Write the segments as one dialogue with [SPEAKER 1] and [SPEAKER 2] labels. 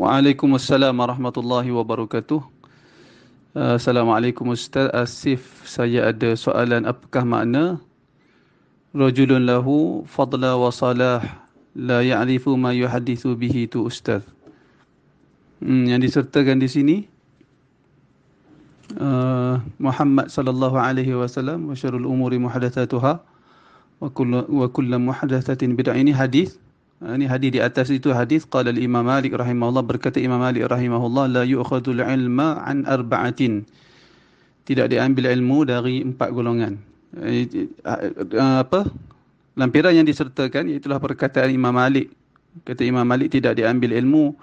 [SPEAKER 1] Waalaikumsalam warahmatullahi wabarakatuh. Uh, Assalamualaikum Ustaz Asif. Saya ada soalan apakah makna rajulun lahu fadla wa salah la ya'rifu ma yuhadithu bihi tu Ustaz. Hmm, yang disertakan di sini uh, Muhammad sallallahu alaihi wasallam wa syarrul umuri muhadatsatuha wa kullu wa kullu muhadatsatin bid'ah ini hadis Ha, ini hadis di atas itu hadis qala al-Imam Malik rahimahullah berkata Imam Malik rahimahullah la yu'khadul ilma an arba'atin. Tidak diambil ilmu dari empat golongan. Eh, apa? Lampiran yang disertakan iaitu perkataan Imam Malik. Kata Imam Malik tidak diambil ilmu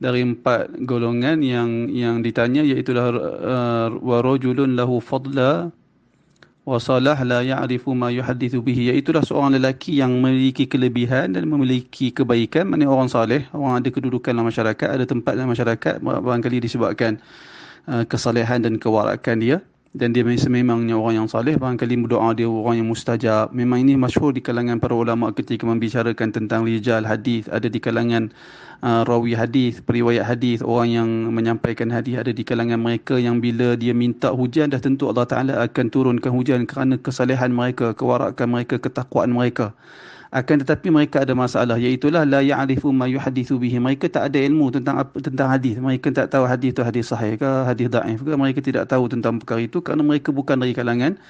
[SPEAKER 1] dari empat golongan yang yang ditanya iaitu uh, wa rajulun lahu fadla wasalah la ya'rifu ma yuhaddithu bihi. Iaitu seorang lelaki yang memiliki kelebihan dan memiliki kebaikan. Maknanya orang saleh orang ada kedudukan dalam masyarakat ada tempat dalam masyarakat barangkali disebabkan uh, kesalehan dan kewarakan dia dan dia memangnya orang yang saleh barangkali berdoa dia orang yang mustajab. Memang ini masyhur di kalangan para ulama ketika membicarakan tentang rijal hadis. Ada di kalangan uh, rawi hadis periwayat hadis orang yang menyampaikan hadis. Ada di kalangan mereka yang bila dia minta hujan dah tentu Allah Taala akan turunkan hujan kerana kesalehan mereka kewarakan mereka ketakwaan mereka akan tetapi mereka ada masalah iaitu la ya'rifu ma yuhadithu bihi. Mereka tak ada ilmu tentang tentang hadis. Mereka tak tahu hadis itu hadis sahih ke hadis dhaif ke. Mereka tidak tahu tentang perkara itu kerana mereka bukan dari kalangan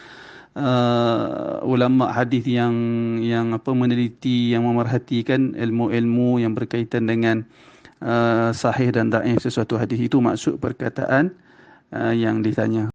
[SPEAKER 1] uh, ulama hadis yang yang apa meneliti yang memerhatikan ilmu-ilmu yang berkaitan dengan uh, sahih dan dhaif sesuatu hadis. Itu maksud perkataan uh, yang ditanya